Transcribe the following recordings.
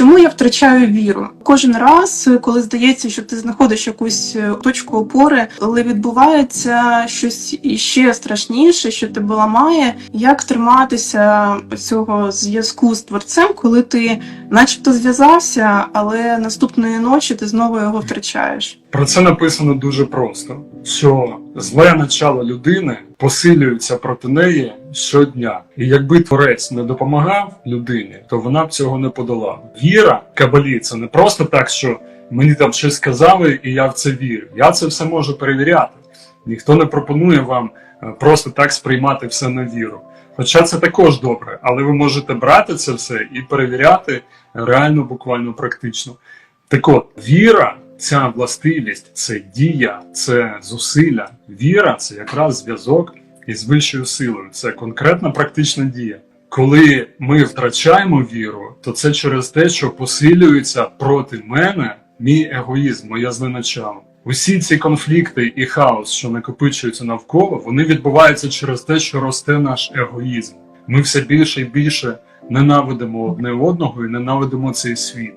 Чому я втрачаю віру? Кожен раз, коли здається, що ти знаходиш якусь е, точку опори, але відбувається щось іще страшніше, що тебе ламає. Як триматися цього зв'язку з творцем, коли ти, начебто, зв'язався, але наступної ночі ти знову його втрачаєш? Про це написано дуже просто: що зле начало людини посилюється проти неї щодня. І якби творець не допомагав людині, то вона б цього не подолала. Віра кабалі це не просто так, що мені там щось сказали, і я в це вірю. Я це все можу перевіряти. Ніхто не пропонує вам е, просто так сприймати все на віру. Хоча це також добре, але ви можете брати це все і перевіряти реально, буквально практично. Так от, віра, ця властивість, це дія, це зусилля. Віра це якраз зв'язок із вищою силою. Це конкретна практична дія. Коли ми втрачаємо віру, то це через те, що посилюється проти мене мій егоїзм, моє зле начало. Усі ці конфлікти і хаос, що накопичуються навколо, вони відбуваються через те, що росте наш егоїзм. Ми все більше і більше ненавидимо одне одного і ненавидимо цей світ.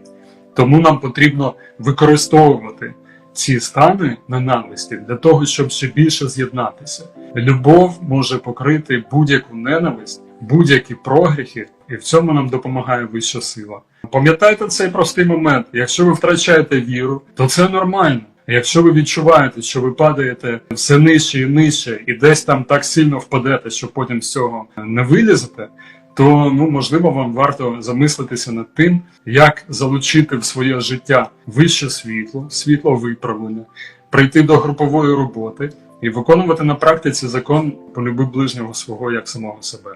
Тому нам потрібно використовувати ці стани ненависті для того, щоб ще більше з'єднатися. Любов може покрити будь-яку ненависть, будь-які прогріхи, і в цьому нам допомагає вища сила. Пам'ятайте цей простий момент: якщо ви втрачаєте віру, то це нормально. Якщо ви відчуваєте, що ви падаєте все нижче і нижче, і десь там так сильно впадете, що потім з цього не вилізете, то ну можливо вам варто замислитися над тим, як залучити в своє життя вище світло, світло виправлення, прийти до групової роботи і виконувати на практиці закон полюби ближнього свого як самого себе.